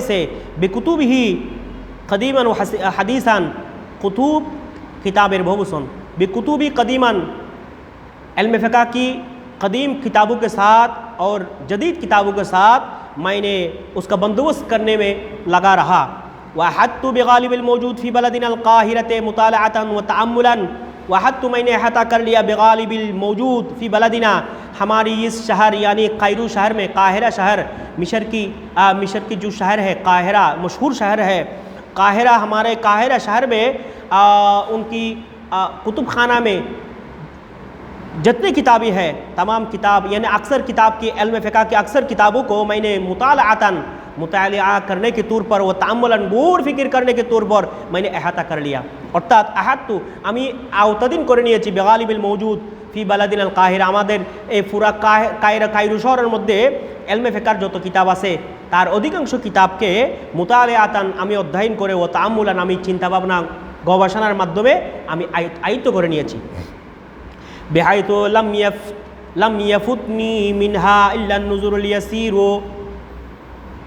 سے بکتب ہی قدیم و حدیثاً کتب کتاب اربحسن ہی قدیمن علم فقہ کی قدیم کتابوں کے ساتھ اور جدید کتابوں کے ساتھ میں نے اس کا بندوبست کرنے میں لگا رہا۔ وہ حت بغالب الموجود فی بلدن القاہرت مطالعتاً و تعملاً وحد تو میں نے احاطہ کر لیا بغالب الموجود فی بلدنا ہماری اس شہر یعنی قیرو شہر میں، قاہرہ شہر مشر کی مشر کی جو شہر ہے، قاہرہ، مشہور شہر ہے۔ قاہرہ، ہمارے قاہرہ شہر میں ان کی کتب خانہ میں جتنی کتابیں ہیں، تمام کتاب یعنی اکثر کتاب کی علم فقہ کی اکثر کتابوں کو میں نے مطالعتاً मुताल करने के तौर पर व तामलन গূঢ় ফিকির करने के तौर पर मैंने अहाता कर लिया অর্থাৎ আহাত্তু আমি আওতাদিন করে নিয়েছি বেগালিবিল মৌজুদ ফি বালাদিন আল কাহির আমাদের এই পুরা কায়রা কায়রু শহরের মধ্যে এলমে ফেকার যত কিতাব আছে তার অধিকাংশ কিতাবকে মুতালে আতান আমি অধ্যয়ন করে ও তামুলান আমি চিন্তাভাবনা গবেষণার মাধ্যমে আমি আয়ত্ত করে নিয়েছি বেহাইতো লাম ইয়াফ লাম ইয়াফুতনি মিনহা ইল্লান নুজুরুল ইয়াসিরু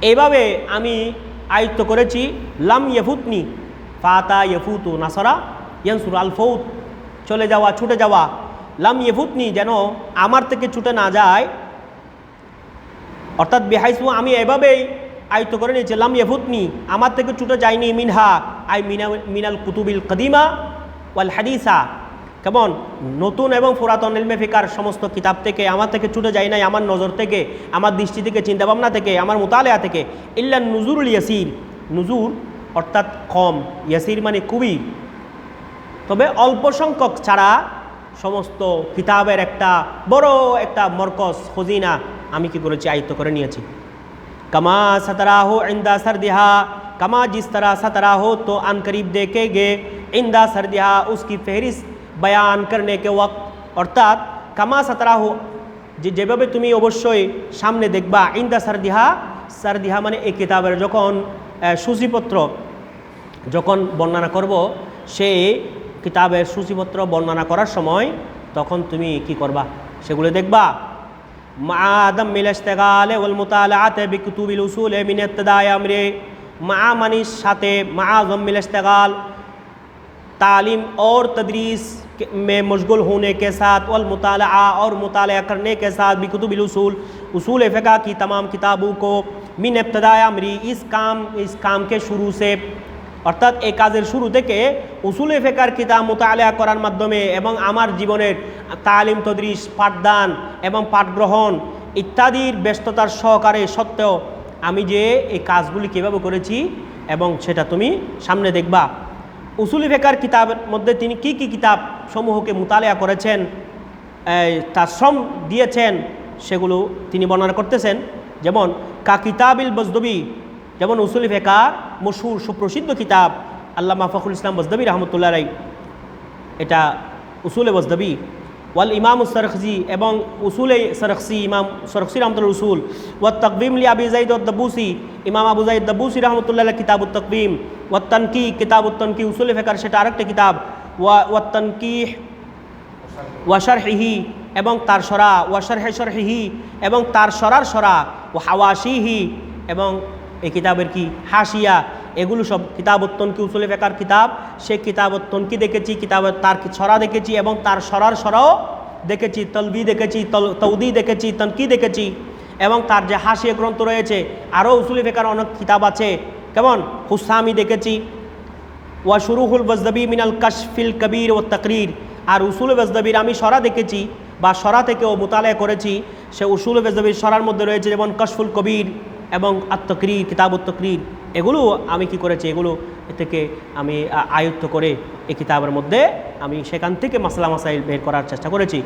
এভাবে আমি আয়ত্ত করেছি, লাম ইয়াফুতনি, ফাতা ইয়াফুতু নাসরা, ইয়ানসুর আল ফৌত, চলে যাওয়া, ছুটে যাওয়া। লাম ইয়েফুতনি যেন আমার থেকে ছুটে না যায়। অর্থাৎ বেহাইসু আমি এভাবেই আয়ত্ত করে নিয়েছি, লাম ইয়েফুতনি আমার থেকে ছুটে যায়নি মিনহা, আই মিনা মিনাল কুতুবিল কদিমা ওয়াল হাদিসা। কেমন নতুন এবং পুরাতন ইলমে ফিকার সমস্ত কিতাব থেকে, আমার থেকে ছুটে যায় নাই, আমার নজর থেকে, আমার দৃষ্টি থেকে, চিন্তাভাবনা থেকে, আমার মোতালেয়া থেকে। ইল্লা নুজুরুল ইয়াসির। নুজুর অর্থাৎ কম। ইয়াসির মানে খুবই। তবে অল্প সংখ্যক ছাড়া সমস্ত কিতাবের একটা বড় একটা মরকজ, খজিনা আমি কি করেছি, আয়ত্ত করে নিয়েছি। কামা সাতারাহো ইন্দা সারদিহা, কামা জিস্তারা সাতারাহ সাতারাহো তো আনকরিব দেখে গে, ইন্দা সারদিহা, উসকি ফেহরিস্ত বয়ান করনে কে অর্থাৎ কামা সাতরাহ যে যেভাবে তুমি অবশ্যই সামনে দেখবা ইন্দা সারদিহা সারদিহা মানে এই কিতাবের যখন সূচিপত্র যখন বর্ণনা করব সেই কিতাবের সূচিপত্র বর্ণনা করার সময় তখন তুমি কি করবা? সেগুলো দেখবা। মা আদম মিলাস্তেগালে ওল মোতালাতে বিকুতুবিল উসুল এ মিনেত্তদায় আমরে মা মানিস সাথে মা আজম মিলাস্তেগাল तालीम और तदरीस के- में मशगूल होने के साथ वल मुताला और मुताल करने के साथ भी कुतुबिल उसूल उसूल फ़िका की तमाम किताबों को मिन इब्तदाय अमरी इस काम इस काम के शुरू से অর্থাৎ এই কাজের শুরু থেকে উসুলে ফেকার কিতাব মোতালেয়া করার মাধ্যমে এবং আমার জীবনের তালিম তদরিস পাঠদান এবং পাঠগ্রহণ ইত্যাদির ব্যস্ততার সহকারে সত্ত্বেও আমি যে এই কাজগুলি কীভাবে করেছি এবং সেটা তুমি সামনে দেখবা উসুলি ফেকার কিতাবের মধ্যে তিনি কি কি কিতাব সমূহকে মোতালেয়া করেছেন তার শ্রম দিয়েছেন, সেগুলো তিনি বর্ণনা করতেছেন। যেমন, কা কিতাবিল বজদবি, যেমন উসুলি ফেকার মশুর সুপ্রসিদ্ধ কিতাব, আল্লামা ফখরুল ইসলাম বজদবি রহমতুল্লাহ রাই এটা উসুলে বজদবি। ওয়াল ইমাম সরখজি এবং উসুলে সরখসি, ইমাম সরখসি রহমতুল্লাহ উসুল। ওয়া তকবিম লি আবি জাইদ দবুসি, ইমাম আবু জাইদ দবুসি রহমতুল্লাহ কিতাব তকবিম। ওয়া তনকি, কিতাব উত্তনকি উসুল ফেকার, সেটা আরেকটা কিতাব। ওয়া ওয়া তনকিহ ওয়াশারহিহি এবং তার সরা ওয়াশারহে শরহিহি এবং তার সরার সরা ও হাওয়াশিহি এবং এই কিতাবের কি হাসিয়া? এগুলো সব কিতাবত্তন কি উসুলে ফেকার কিতাব? সে কিতাবত্তন কি দেখেছি? কিতাবের তার কি ছড়া দেখেছি এবং তার সরার সরাও দেখেছি? তলবি দেখেছি তৌদি দেখেছি, তনকি দেখেছি এবং তার যে হাসিয়া গ্রন্থ রয়েছে, আরও উসুলে ফেকার অনেক কিতাব আছে। কেমন? হুসামি দেখেছি। ওয়া শুরুহুল বজদবি মিনাল কাশফিল কবির ও তকরির। আর উসুল বজদবির আমি সরা দেখেছি বা সরা থেকেও মোতালেয়া করেছি। সে উসুল বজদবির সরার মধ্যে রয়েছে যেমন কশফুল কবির। এবং আত্মক্রির কিতাব তকরির এগুলো আমি কি করেছি এগুলো এ থেকে আমি আ, আয়ত্ত করে এই কিতাবের মধ্যে আমি সেখান থেকে মাসলা মাসাইল বের করার চেষ্টা করেছি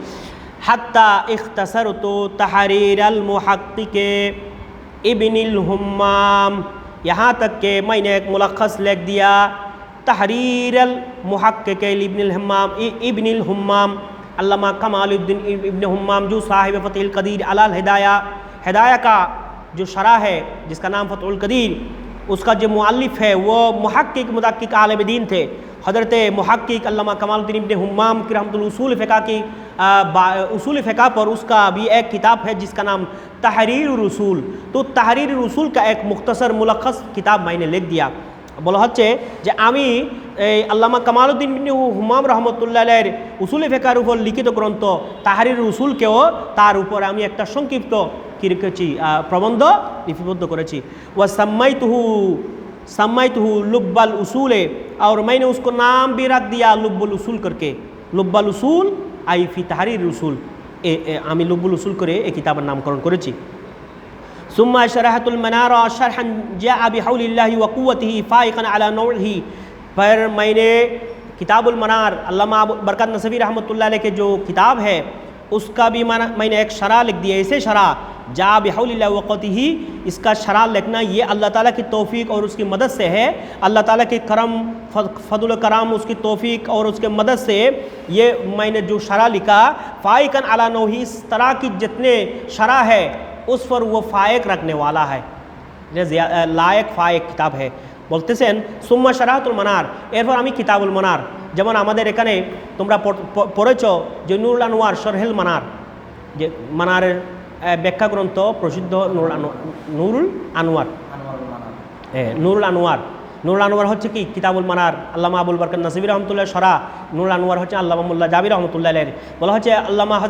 হাত্তা ইখতাসার তো তাহারির আল মুহাক্কিকে इबिनिल हुम्माम यहाँ तक के मैंने एक मुलखस लिख दिया तहरीर मुहक्क इब्न हम्माम इब्न हुम्माम अल्लामा कमालुद्दीन इब्न हुम्माम जो साहिब फ़तेह कदीर अलाल हिदाया हिदाया का جو شرح ہے، جس کا نام فتح القدیر، اس کا جو معلف ہے، وہ محقق، مدقق عالم دین تھے۔ حضرت محقق علامہ کمال الدین ابن حمام کی رحمۃ الاصول فقہ کی اصول فقہ پر اس کا بھی ایک کتاب ہے، جس کا نام تحریر الرسول تو تحریر رسول کا ایک مختصر ملخص کتاب میں نے لکھ دیا۔ বলা হচ্ছে যে আমি এই আল্লামা কামালুদ্দিন হুমাম রহমতুল্লাহের উসুলে ফেকার উপর লিখিত গ্রন্থ তাহারির উসুলকেও তার উপরে আমি একটা সংক্ষিপ্ত কী রেখেছি প্রবন্ধ লিপিবদ্ধ করেছি। ওয়া সাম্মাই তুহু সাম্মাই তুহু লুব্বাল উসুলে আর মাইনে উসকো নাম বিরাক দিয়া লুব্বুল উসুল করকে। লুব্বাল উসুল আই ফি তাহারির উসুল। আমি লুব্বুল উসুল করে এই কিতাবের নামকরণ করেছি। ثم شرحت المنارہ شرحا جاء بحول اللہ وقوته فائقا على نوعه. پر میں نے کتاب المنار، علامہ برکت نصفی رحمۃ اللہ علیہ کے جو کتاب ہے، اس کا بھی میں نے ایک شرح لکھ دیا اسے شرح جا بحول اللہ وقت ہی اس کا شرح لکھنا یہ اللہ تعالیٰ کی توفیق اور اس کی مدد سے ہے۔ اللہ تعالیٰ کے کرم فضل و کرام، اس کی توفیق اور اس کے مدد سے یہ میں نے جو شرح لکھا فائقن علانو ہی اس طرح کی جتنے شرح ہے उस पर वो फ़ायक रखने वाला है যে জিয়া- আহ, লায়েক ফায়েক কিতাব হে বলতেছেন সুম্মা শারাহাতুল মানার এরপর আমি কিতাবুল মানার যেমন আমাদের এখানে তোমরা পড়- প- পড়েছ যে নুরুল আনোয়ার সরহেল মানার যে মানারের আহ, ব্যাখ্যা গ্রন্থ প্রসিদ্ধ নুরুল আনোয়ার নুরুল আনোয়ার হ্যাঁ নুরুল আনোয়ার নুরুল আনোয়ার হচ্ছে কি? কিতাবুল মানার, আল্লামা আবুল বারকান নাসিবির রহমতুল্লাহ সরা, নুরুল আনোয়ার হচ্ছে আল্লামা মোল্লা জাবির রহমতুল্লাহ এর বলা হচ্ছে আল্লামা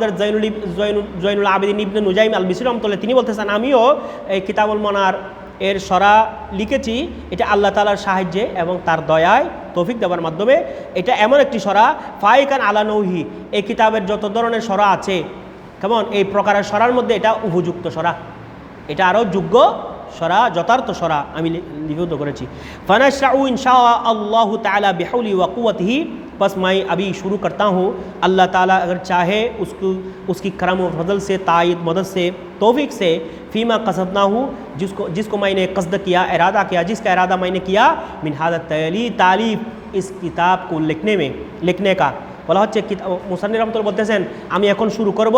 ইব- জৈনুল জৈনুল আবেদিন ইবনে নুজাইম আল বিসির রহমতুল্লাহ, তিনি বলতেছেন, আমিও এই কিতাবুল মানার এর সরা লিখেছি, এটা আল্লাহ তালার সাহায্যে এবং তার দয়ায় তৌফিক দেওয়ার মাধ্যমে। এটা এমন একটি সরা, ফাইকান আলা নৌহি, এই কিতাবের যত ধরনের সরা আছে, কেমন? এই প্রকারের সরার মধ্যে এটা উপযুক্ত সরা। এটা আরও যোগ্য সরা، যথার্থ সরা আমি লিপিবদ্ধ করেছি। ফানাশাউ ইনশা আল্লাহ تعالی بحول وقوته بس میں ابھی شروع کرتا ہوں اللہ تعالیٰ اگر چاہے اس کو اس کی کرم و فضل سے تائید مدد سے توفیق سے فیما قصد نہ ہوں جس کو جس کو میں نے قصد کیا ارادہ کیا جس کا ارادہ میں نے کیا منہادت تعلی تعلیف اس کتاب کو لکھنے میں لکھنے کا। বলা হচ্ছে رحمۃ রহমতুল বলতেছেন ہم এখন شروع করব।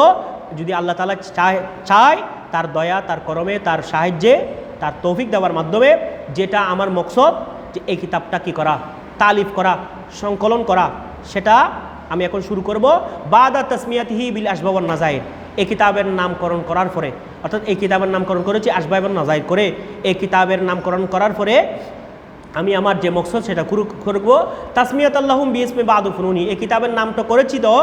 যদি আল্লাহ তালা চায় চায় تار دیا تار করমে تار সাহায্যে তার তৌফিক দেওয়ার মাধ্যমে যেটা আমার মকসদ, যে এই কিতাবটা কি করা, তালিফ করা, সংকলন করা, সেটা আমি এখন শুরু করব। বাদা তসমিয়াতহি বিল আসবাবন নাজাইর। এই কিতাবের নামকরণ করার পরে, অর্থাৎ এই কিতাবের নামকরণ করেছি আসবাবন নাজাইর করে, এই কিতাবের নামকরণ করার পরে আমি আমার যে মকসদ, সেটা করব। তাসমিয়াত আল্লাহুম বি ইসমে বাদ ফুনুনি। এই কিতাবের নামটা করেছি তো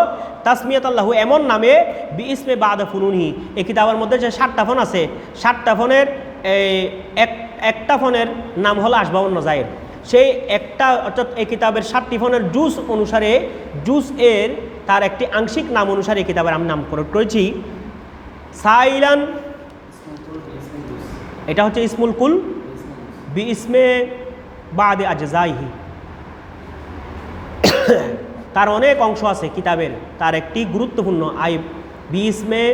তাসমিয়াত আল্লাহু এমন নামে বি ইসমে বাদ ফুনুনি। এই কিতাবের মধ্যে যে ষাটটা ফোন আছে ষাটটা ফোনের এই, এক একটা ফোনের নাম হলো আসবাবন নজায়ের সেই একটা অর্থাৎ এই কিতাবের সাতটি ফোনের জুস অনুসারে জুস এর তার একটি আংশিক নাম অনুসারে এই কিতাবের আমি নামকরণ করেছি। সাইলান এটা হচ্ছে ইসমুল কুল বি ইসমে বাদে আজজাইহি। তার অনেক অংশ আছে কিতাবের তার একটি গুরুত্বপূর্ণ আই বি ইসমে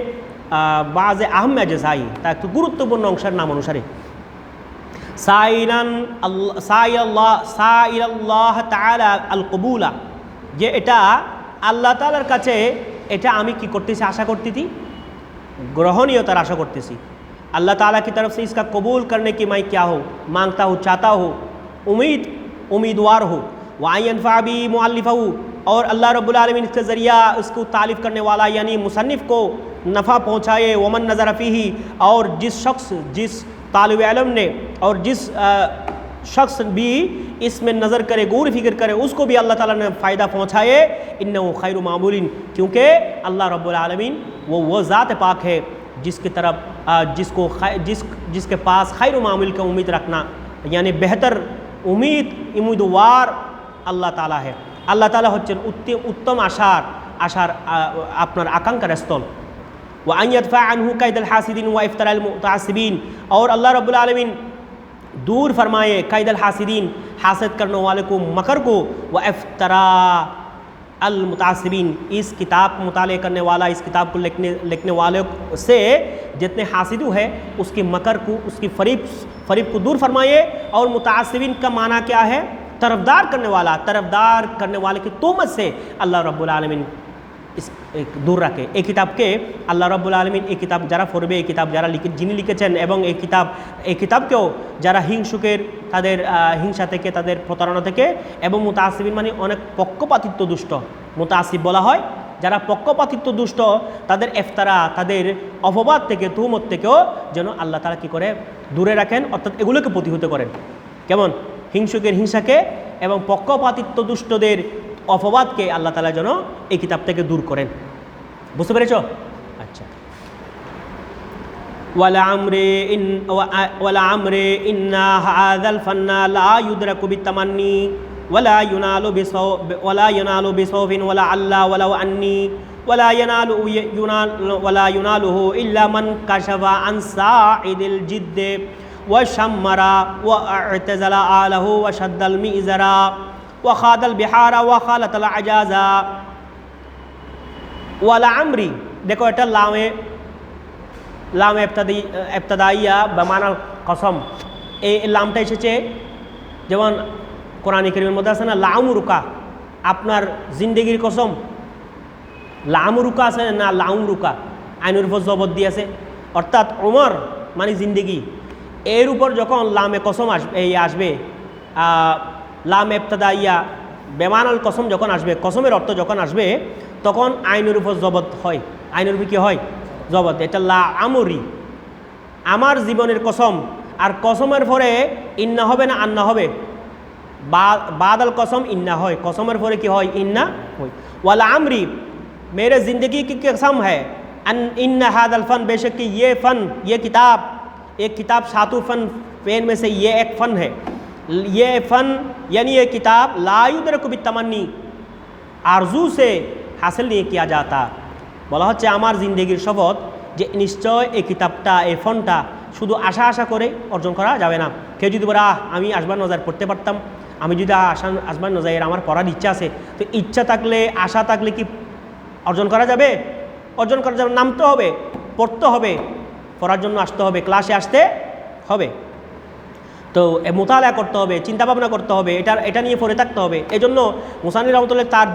বাজে আহমে সাই তা একটু গুরুত্বপূর্ণ অংশের নাম অনুসারে। সাইরান সাইল্লাহ তালা আল কবুলা যে এটা আল্লাহ তালার কাছে، এটা আমি কি করতেছি، আশা করতেছি? গ্রহণীয়তার আশা করতেছি। اللہ تعالیٰ کی طرف سے اس کا قبول کرنے کی میں کیا ہو مانگتا ہو چاہتا ہو امید امیدوار ہو وعین فابی معلف ہو اور اللہ رب العالمین اس کے ذریعہ اس کو تعریف کرنے والا یعنی مصنف کو نفع پہنچائے، ومن نظر فی اور جس شخص، جس طالب علم نے، اور جس شخص بھی اس میں نظر کرے، غور فکر کرے، اس کو بھی اللہ تعالیٰ نے فائدہ پہنچائے ان خیر و معمول، کیونکہ اللہ رب العالمین وہ وہ ذات پاک ہے، جس کی طرف جس کو جس جس کے پاس خیر و معمول کا امید رکھنا یعنی بہتر امید، امیدوار اللہ تعالیٰ ہے۔ اللہ تعالیٰ اتم উত্তম اشار اپنا আপনার আকাঙ্ক্ষার স্থল وَأَنْ يَدْفَعْ عَنْهُ قَيْدَ الْحَاسِدِينَ وَإِفْتَرَ الْمُتَعَصِّبِينَ اور اللہ رب العالمین دور فرمائے قید الحاسدین حاصل کرنے والے کو، مکر کو و افطرا المتعصبین اس کتاب مطالعہ کرنے والا، اس کتاب کو لکھنے لکھنے والے سے جتنے حاسدو ہے اس کے مکر کو، اس کی فریب فریب کو دور فرمائیے اور متعصبین کا معنی کیا ہے؟ طرفدار کرنے والا، طرفدار کرنے والے کی تومت سے اللہ رب العالمین দূর রাখে। এই কিতাবকে আল্লাহ রব্বুল আলমিন এই কিতাব যারা পড়বে, এই কিতাব যারা লিখে, যিনি লিখেছেন এবং এই কিতাব, এই কিতাবকেও যারা হিংসুকের, তাদের হিংসা থেকে, তাদের প্রতারণা থেকে এবং মুতাসিবিন মানে অনেক পক্ষপাতিত্ব দুষ্ট মুতাসিব বলা হয়, যারা পক্ষপাতিত্ব দুষ্ট তাদের এফতারা, তাদের অপবাদ থেকে, তুহমত থেকেও যেন আল্লাহ তারা কী করে, দূরে রাখেন, অর্থাৎ এগুলোকে প্রতিহত করেন। কেমন? হিংসুকের হিংসাকে এবং পক্ষপাতিত্ব দুষ্টদের অপবাদকে আল্লাহ তালা যেন এই কিতাব থেকে দূর করেন বুঝতে পেরেছ আচ্ছা والعمر إن والعمر إن هذا الفن لا يدرك بالتمني ولا ينال بصوف ولا ينال بصوف ولا علا ولو أني ولا ينال ينال ولا يناله إلا من كشف عن ساعد الجد وشمر واعتزل آله وشد المئزر وخاض البحار وخالط العجاز والعمر দেখো এটা লামে লাম এবতাদি এবতাদাইয়া বা মানাল কসম এই লামটা এসেছে যেমন কোরআনী করিমের মধ্যে আছে না লাউমরুকা আপনার জিন্দেগির কসম লামরুকা আছে না লাউমরুকা আইনের উপর জবত দিয়েছে অর্থাৎ ওমর মানে জিন্দেগি এর উপর যখন লামে কসম আসবে এই আসবে আহ, লাম এবতাদাইয়া বেমানাল কসম যখন আসবে কসমের অর্থ যখন আসবে তখন আইনের উপর জবত হয় আইনের উপর কী হয় জবত এটা লা আমরি আমার জীবনের কসম আর কসমের পরে ইন্না হবে না আন্না হবে বা- বাদল কসম ইন্না হয় কসমের পরে কি হয় ইন্না হয় वाला আমরি मेरे ज़िंदगी की कसम है अन इन हादल फ़न बेशक कि ये फ़न ये किताब एक किताब सातु फ़न पेन में से ये एक फ़न है ये फ़न यानी ये किताब लायुदर को भी तमन्नी আরজু সে হাসিল নিয়ে কিয়া যাতা বলা হচ্ছে আমার জিন্দগির শপথ যে নিশ্চয় এই কিতাবটা এই ফোনটা শুধু আশা আশা করে অর্জন করা যাবে না কেউ যদি বলে "আহ, আমি আসবার নজার পড়তে পারতাম আমি যদি আশা আসবার নজার আমার পড়ার ইচ্ছা আছে তো ইচ্ছা থাকলে আশা থাকলে কি অর্জন করা যাবে অর্জন করা যাবে নামতে হবে পড়তে হবে পড়ার জন্য আসতে হবে ক্লাসে আসতে হবে তো মোতালা করতে হবে চিন্তা ভাবনা করতে হবে, এটা এটা নিয়ে পড়ে থাকতে হবে। এই জন্য মুসানি রহমতুল্লাহ তার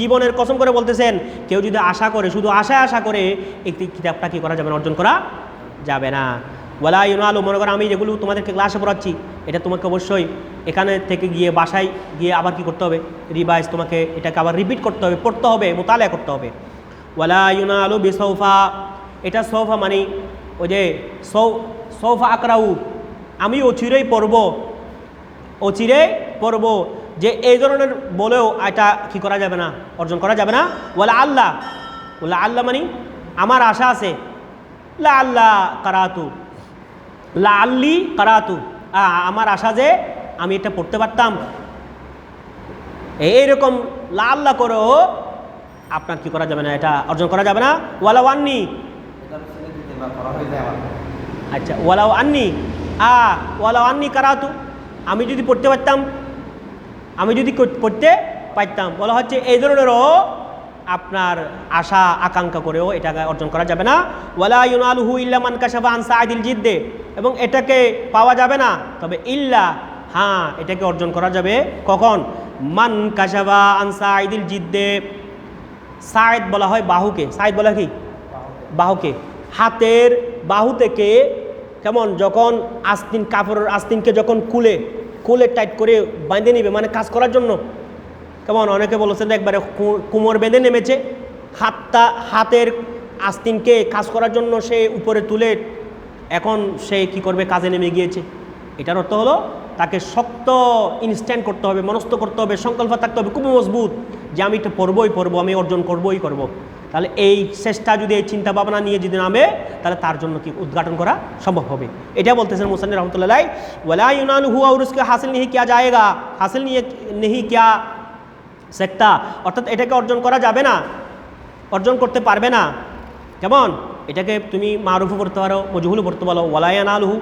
জীবনের কসম করে বলতেছেন, কেউ যদি আশা করে, শুধু আশায় আশা করে, একটি কিতাবটা কি করা যাবে না, অর্জন করা যাবে না। ওলা ইউনালু, মনে করো আমি যেগুলো তোমাদেরকে ক্লাসে পড়াচ্ছি, এটা তোমাকে অবশ্যই এখানে থেকে গিয়ে বাসায় গিয়ে আবার কি করতে হবে? রিভাইজ তোমাকে এটাকে আবার রিপিট করতে হবে, পড়তে হবে মোতালা করতে হবে। ওয়ালা ইউনালু বিসৌফা, এটা সৌফা মানে ওই যে সৌ সৌফা আকরাউ আমি অচিরেই পড়ব। অচিরেই পড়ব। যে এই ধরনের বলেও এটা কি করা যাবে না অর্জন করা যাবে না। ওলা আল্লাহ ওলা আল্লাহ মানে আমার আশা আছে। লা আল্লাহ কারাতু। লা আল্লি কারাতু। আমার আশা যে আমি এটা পড়তে পারতাম। এইরকম লা আল্লাহ করেও আপনার কি করা যাবে না এটা অর্জন করা যাবে না। ওয়ালা ওয়ান্নি আমার। আচ্ছা ওয়ালাও আননি। আ ওয়ালা আননি কারাতু। আমি যদি পড়তে পারতাম, আমি যদি পড়তে পারতাম। বলা হচ্ছে এই ধরনেরও আপনার আশা, আকাঙ্ক্ষা করেও এটাকে অর্জন করা যাবে না। ওয়ালা ইউনালুহু ইল্লা মান কাশাফা আন সাআদিল জিদ্দে। এবং এটাকে পাওয়া যাবে না। তবে ইল্লা হ্যাঁ এটাকে অর্জন করা যাবে কখন? মান কাশাফা আন সাঈদিল জিদ্দে। সাইদ বলা হয় বাহুকে। সাইদ বলা কি? বাহুকে। হাতের বাহু থেকে কেমন? যখন আস্তিন কাপড়ের আস্তিনকে যখন কুলে কুলে টাইট করে বাঁধে নিবে মানে কাজ করার জন্য। কেমন? অনেকে বলেছেন একবারে কোমর বেঁধে নেমেছে। হাতটা, হাতের আস্তিনকে কাজ করার জন্য সে উপরে তুলে, এখন সে কি করবে? কাজে নেমে গিয়েছে। এটার অর্থ হলো, তাকে শক্ত ইনস্ট্যান্ট করতে হবে, মনস্থ করতে হবে, সংকল্প থাকতে হবে, খুব মজবুত যে আমি এটা পড়বই পড়ব আমি অর্জন করবই করব। তাহলে এই চেষ্টা যদি এই চিন্তা ভাবনা নিয়ে যদি নামে, তাহলে তার জন্য কি উদ্ঘাটন করা সম্ভব হবে? এটা বলতেছেন মোসানি রহমতুল্লাহ ওলা হুয়া উরুসকে হাসিল নিহি কিয়া যায়গা? হাসিল নিয়ে নেহি কিয়া সেক্তা? অর্থাৎ এটাকে অর্জন করা যাবে না, অর্জন করতে পারবে না। কেমন? এটাকে তুমি মারুফও পড়তে পারো, মজহুলও পড়তে পারো। ওয়ালায়ান আলহু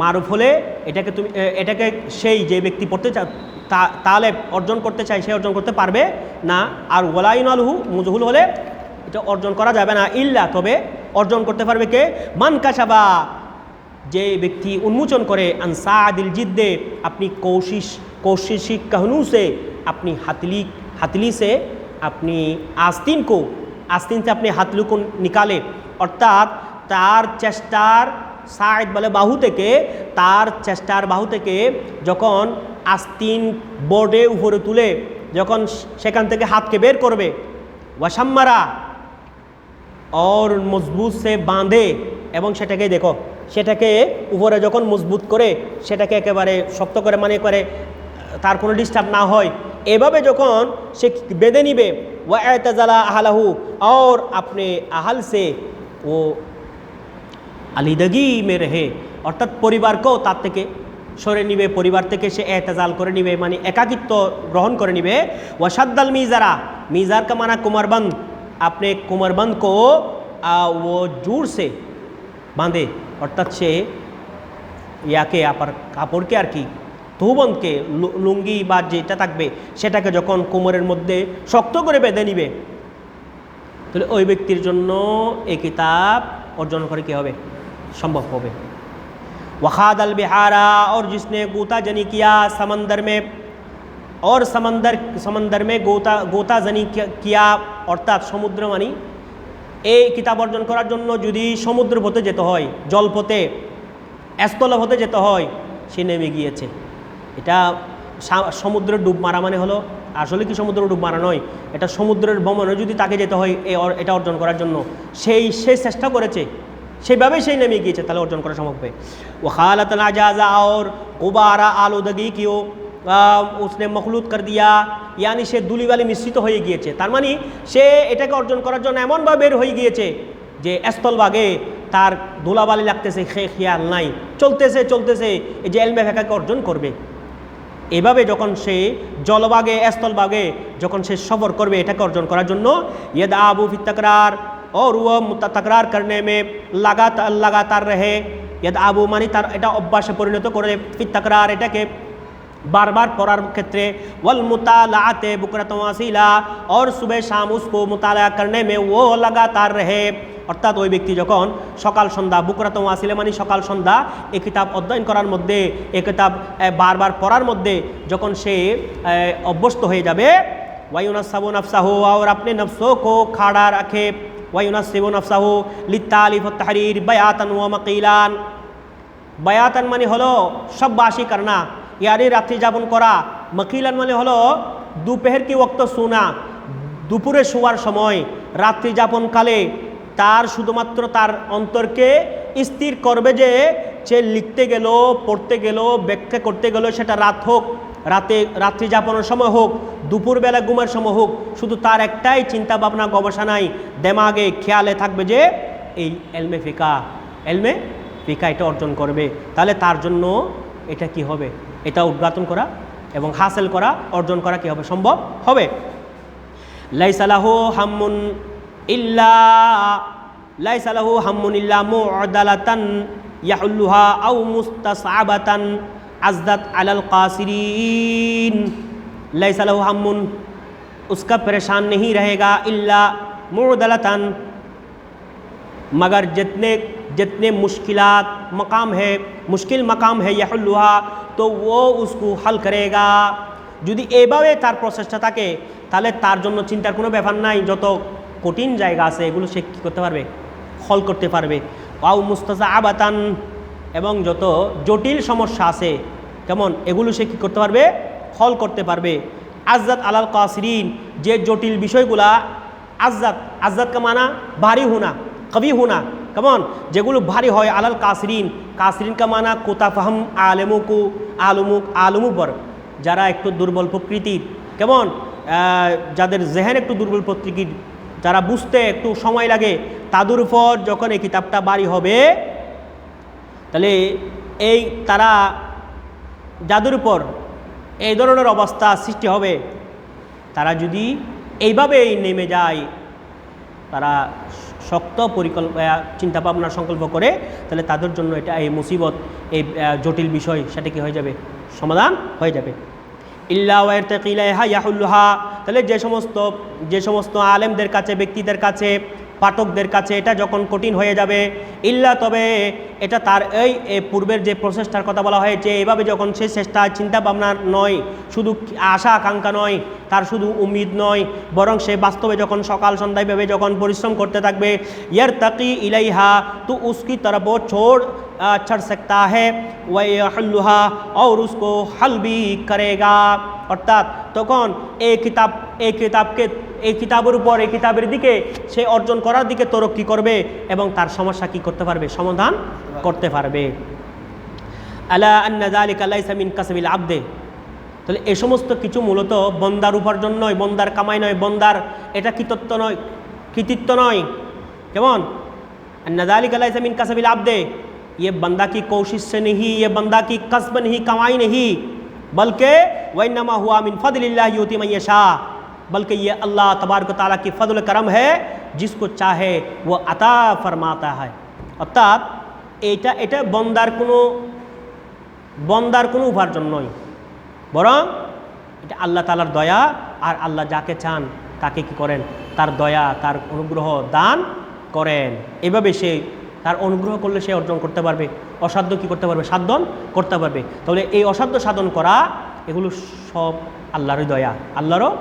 মারুফ হলে এটাকে তুমি এটাকে সেই যে ব্যক্তি পড়তে চা তাহলে অর্জন করতে চাই সে অর্জন করতে পারবে না। আর ওলাইন আলহু মুজহুল হলে এটা অর্জন করা যাবে না, ইল্লা তবে অর্জন করতে পারবে কে? মান কাসাবা, যে ব্যক্তি উন্মোচন করে আনসাদিল জিদ্দে, আপনি কৌশিস কাহনু কাহনুসে, আপনি হাতলি হাতলি সে আপনি আস্তিন কো আস্তিন সে আপনি হাতলু কো নিকালে, অর্থাৎ তার চেষ্টার সাইদ বলে বাহু থেকে, তার চেষ্টার বাহু থেকে যখন আস্তিন বোর্ডে উপরে তুলে, যখন সেখান থেকে হাতকে বের করবে, ওয়াসাম্মারা অর মজবুত সে বাঁধে এবং সেটাকে দেখো, সেটাকে উপরে যখন মজবুত করে সেটাকে একেবারে শক্ত করে মানে করে তার কোনো ডিস্টার্ব না হয়, এভাবে যখন সে বেঁধে নিবে ও এতজালা আহালাহু আর আপনি আহাল সে ও আলিদগি মে রেহে, অর্থাৎ পরিবারকেও তার থেকে সরে নিবে, পরিবার থেকে সে এতেজাল করে নিবে মানে একাকিত্ব গ্রহণ করে নিবে ওয়াসাদ্দাল মিজারা, মিজার মানা কুমারবন্ধ अपने कुमरबंद को आ, वो জোর সে বাঁধে অর্থাৎ সে ইয়াকে আপার কাপড়কে আর কি তহুবন্ধকে লু- লুঙ্গি বা যেটা থাকবে সেটাকে যখন কোমরের মধ্যে শক্ত করে বেঁধে নিবে তাহলে ওই ব্যক্তির জন্য এই কিতাব অর্জন করে কী হবে संभव হবে वखाद अल बिहारा और जिसने गोता जनी किया समंदर में और समंदर समंदर में गोता गोता जनी किया অর্থাৎ সমুদ্র মানি এই কিতাব অর্জন করার জন্য যদি সমুদ্র পথে যেতে হয় জলপথে স্থল পথে যেতে হয় সে নেমে গিয়েছে এটা সা- সমুদ্রের ডুব মারা মানে হলো আসলে কি সমুদ্র ডুব মারা নয় এটা সমুদ্রের ভ্রমণে যদি তাকে যেতে হয় এ অর- এটা অর্জন করার জন্য সেই সে চেষ্টা করেছে সেইভাবেই সেই নেমে গিয়েছে তাহলে অর্জন করা সম্ভব হবে ও খালাত নাজাজা और गुबारा आलूदगी की ও उसने মখলুত কর দিয়া ইয়ানি সে দুলিবালি মিশ্রিত হয়ে গিয়েছে তার মানে সে এটাকে অর্জন করার জন্য এমনভাবে বের হয়ে গিয়েছে যে স্থলভাগে তার ধুলাবালি লাগতেছে খে খেয়াল নাই চলতেছে চলতেছে এই যে এলমে ফেকাকে অর্জন করবে এভাবে যখন সে জলবাগে স্থলভাগে যখন সে সফর করবে এটাকে অর্জন করার জন্য ইয়েদ আবু ফি তকরার और वो मुत- तकरार करने में लगातार लगातार रहे यद আবু মানি তার এটা অভ্যাসে পরিণত করে ফি তকরার এটাকে बार-बार পড়ার ক্ষেত্রে वल मुतालाते बुकरत वासिला और सुबह शाम उसको मुताला करने में वो लगातार रहे অর্থাৎ ওই ব্যক্তি যখন সকাল সন্ধ্যা বুকরাত ওয়াসিলে মানে সকাল সন্ধ্যা এই কিতাব অধ্যয়ন করার মধ্যে এই কিতাব এ, বারবার পড়ার মধ্যে যখন সে এ, অভ্যস্ত হয়ে যাবে ওয়াইনাসাবু নফসাহু আর আপনি নফসো কো খাড়া রাখে ওয়াইনাসিবু নফসাহু লিতালিফ তাহরির বায়াতান ওয়া মাকিলান বায়াতান মানে হলো সব বাসি করনা ইয়ারি রাত্রি যাপন করা। মকিলান মানে হলো দুপেহের কি ওক্ত শোনা, দুপুরে শোয়ার সময়। রাত্রি যাপনকালে তার শুধুমাত্র তার অন্তরকে স্থির করবে যে সে লিখতে গেল, পড়তে গেল, ব্যাখ্যা করতে গেল, সেটা রাত হোক, রাতে রাত্রি যাপনের সময় হোক, দুপুরবেলা ঘুমের সময় হোক, শুধু তার একটাই চিন্তা ভাবনা গবেষণায় দেমাগে, খেয়ালে থাকবে যে এই এলমে ফিকা এলমে ফিকা এটা অর্জন করবে। তাহলে তার জন্য এটা কি হবে? এটা উদ্ঘাটন করা এবং হাসিল করা অর্জন করা কি হবে সম্ভব হবে লাইসালাহু হাম্মুন ইল্লা লাইসালাহু হাম্মুন ইল্লা মুআদালাতান ইয়াহুল্লুহা আও মুস্তাসআবাতান আজদাত আলাল কাসিরিন লাইসালাহু হাম্মুন उसका परेशान नहीं रहेगा इल्ला मुदलतन मगर जितने जितने मुश्किलात मकाम है मुश्किल मकाम है यहुल्लुहा তো ও উসকু হল করেগা। যদি এভাবে তার প্রচেষ্টা থাকে, তাহলে তার জন্য চিন্তার কোনো ব্যাপার নাই, যত কঠিন জায়গা আছে, এগুলো সে কী করতে পারবে? হল করতে পারবে। আউ মুস্তাজা আবাতান, এবং যত জটিল সমস্যা আছে, কেমন, এগুলো সে কী করতে পারবে? হল করতে পারবে। আজাদ আলাল কাসরিন, যে জটিল বিষয়গুলা আজাদ আজাদ মানা, ভারী হোনা, কবি হোনা কেমন যেগুলো ভারী হয়, আলাল কাসরিন। কাসরিন কামানা কোতাফাহম আলেমুকু আলমুক আলমু পর। যারা একটু দুর্বল প্রকৃতির। কেমন যাদের জেহেন একটু দুর্বল প্রকৃতির, যারা বুঝতে একটু সময় লাগে, তাদের উপর যখন এই কিতাবটা বাড়ি হবে, তাহলে এই তারা যাদের উপর এই ধরনের অবস্থা সৃষ্টি হবে, তারা যদি এইভাবেই নেমে যায়, তারা শক্ত পরিকল্প চিন্তাভাবনা সংকল্প করে তাহলে তাদের জন্য এটা এই মুসিবত, এই জটিল বিষয় সেটা কি হয়ে যাবে? সমাধান হয়ে যাবে। ইল্লা ওয়াইরতাকিলাহা ইয়াহুল্লুহা। তাহলে যে সমস্ত যে সমস্ত আলেমদের কাছে, ব্যক্তিদের কাছে পাঠকদের কাছে এটা যখন কঠিন হয়ে যাবে ইল্লা তবে এটা তার এই এ পূর্বের যে প্রচেষ্টার কথা বলা হয়েছে এভাবে যখন সে চেষ্টা চিন্তা ভাবনা নয় শুধু আশা আকাঙ্ক্ষা নয় তার শুধু উম্মিদ নয় বরং সে বাস্তবে যখন সকাল সন্ধ্যায় ভেবে যখন পরিশ্রম করতে থাকবে ইয়ার তাকি ইলাইহা তো উসকি তরফ ছোড় आ, चढ़ सकता है वह और उसको हल भी करेगा অর্থাৎ তখন এই কিতাব এই কিতাবকে এই কিতাবের উপর এই কিতাবের দিকে সে অর্জন করার দিকে তরক্কি করবে এবং তার সমস্যা কি করতে পারবে সমাধান করতে পারবে আলা আন্না যালিকা লাইসা মিন কাসবিল আবদে তাহলে এই সমস্ত কিছু মূলত বন্দার উপার্জন নয় বন্দার কামাই নয় বন্দার এটা কৃতত্ব নয় কৃতিত্ব নয় কেমন अन्ना जालिका लाइसा मिन कसबिल आबदे ये बंदा की कोशिश से नहीं ये बंदा की कसब नहीं कमाई नहीं बल्कि वनमा हुआ मिन फजलिल्लाह युति मन यशा बल्कि ये अल्लाह तबारक ताला की फजल करम है जिसको चाहे वो अता फरमाता है অর্থাৎ এইটা এটা বন্দার কোনো বন্দার কোনো উপার্জন নয় বরং এটা আল্লাহ তালার দয়া আর আল্লাহ যাকে চান তাকে কি করেন তার দয়া তার অনুগ্রহ দান করেন এভাবে সে তার অনুগ্রহ করলে সে অর্জন করতে পারবে অসাধ্য কি করতে পারবে সাধন করতে পারবে তাহলে এই অসাধ্য সাধন করা এগুলো সব আল্লাহরই দয়া আল্লাহরও